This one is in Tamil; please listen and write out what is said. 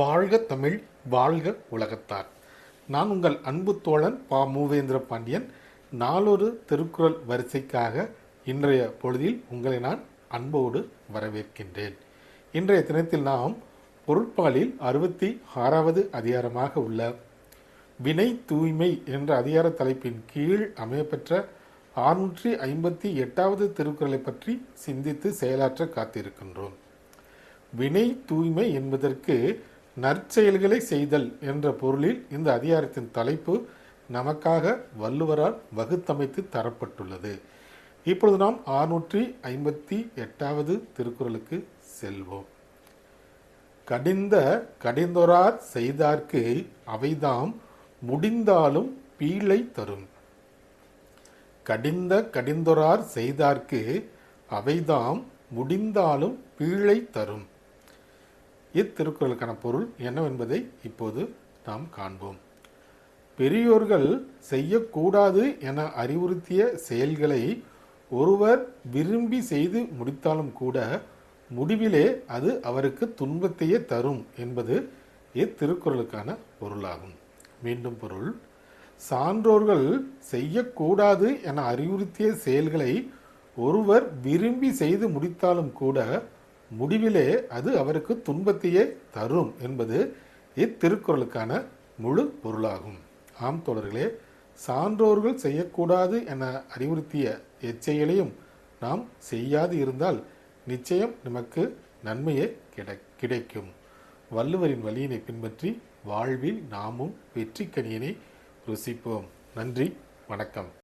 வாழ்க தமிழ் வாழ்க உலகத்தார். நான் உங்கள் அன்பு தோழன் பா. மூவேந்திர பாண்டியன். நாளொரு திருக்குறள் வரிசைக்காக இன்றைய பொழுதில் உங்களை நான் அன்போடு வரவேற்கின்றேன். இன்றைய தினத்தில் நாம் பொருட்பாலில் அறுபத்தி ஆறாவது அதிகாரமாக உள்ள வினை தூய்மை என்ற அதிகார தலைப்பின் கீழ் அமையப்பெற்ற ஆறுநூற்றி ஐம்பத்தி எட்டாவது திருக்குறளை பற்றி சிந்தித்து செயலாற்ற காத்திருக்கின்றோம். வினை தூய்மை என்பதற்கு நற்செயல்களை செய்தல் என்ற பொருளில் இந்த அதிகாரத்தின் தலைப்பு நமக்காக வள்ளுவரால் வகுத்தமைத்து தரப்பட்டுள்ளது. இப்பொழுது நாம் ஆறுநூற்றி ஐம்பத்தி எட்டாவது திருக்குறளுக்கு செல்வோம். கடிந்த கடிந்தொரார் செய்தார்க்கு அவைதாம் முடிந்தாலும் பீழை தரும். கடிந்த கடிந்தொரார் செய்தார்க்கு அவைதாம் முடிந்தாலும் பீழை தரும். இத்திருக்குறளுக்கான பொருள் என்னவென்பதை இப்போது நாம் காண்போம். பெரியோர்கள் செய்யக்கூடாது என அறிவுறுத்திய செயல்களை ஒருவர் விரும்பி செய்து முடித்தாலும் கூட முடிவிலே அது அவருக்கு துன்பத்தையே தரும் என்பது இத்திருக்குறளுக்கான பொருளாகும். மீண்டும் பொருள். சான்றோர்கள் செய்யக்கூடாது என அறிவுறுத்திய செயல்களை ஒருவர் விரும்பி செய்து முடித்தாலும் கூட முடிவிலே அது அவருக்கு துன்பத்தையே தரும் என்பது இத்திருக்குறளுக்கான முழு பொருளாகும். ஆம் தோழர்களே சான்றோர்கள் செய்யக்கூடாது என அறிவுறுத்திய எச்செயலையும் நாம் செய்யாது இருந்தால் நிச்சயம் நமக்கு நன்மையே கிடை கிடைக்கும். வள்ளுவரின் வழியினை பின்பற்றி வாழ்வில் நாமும் வெற்றி கனியினை ருசிப்போம். நன்றி வணக்கம்.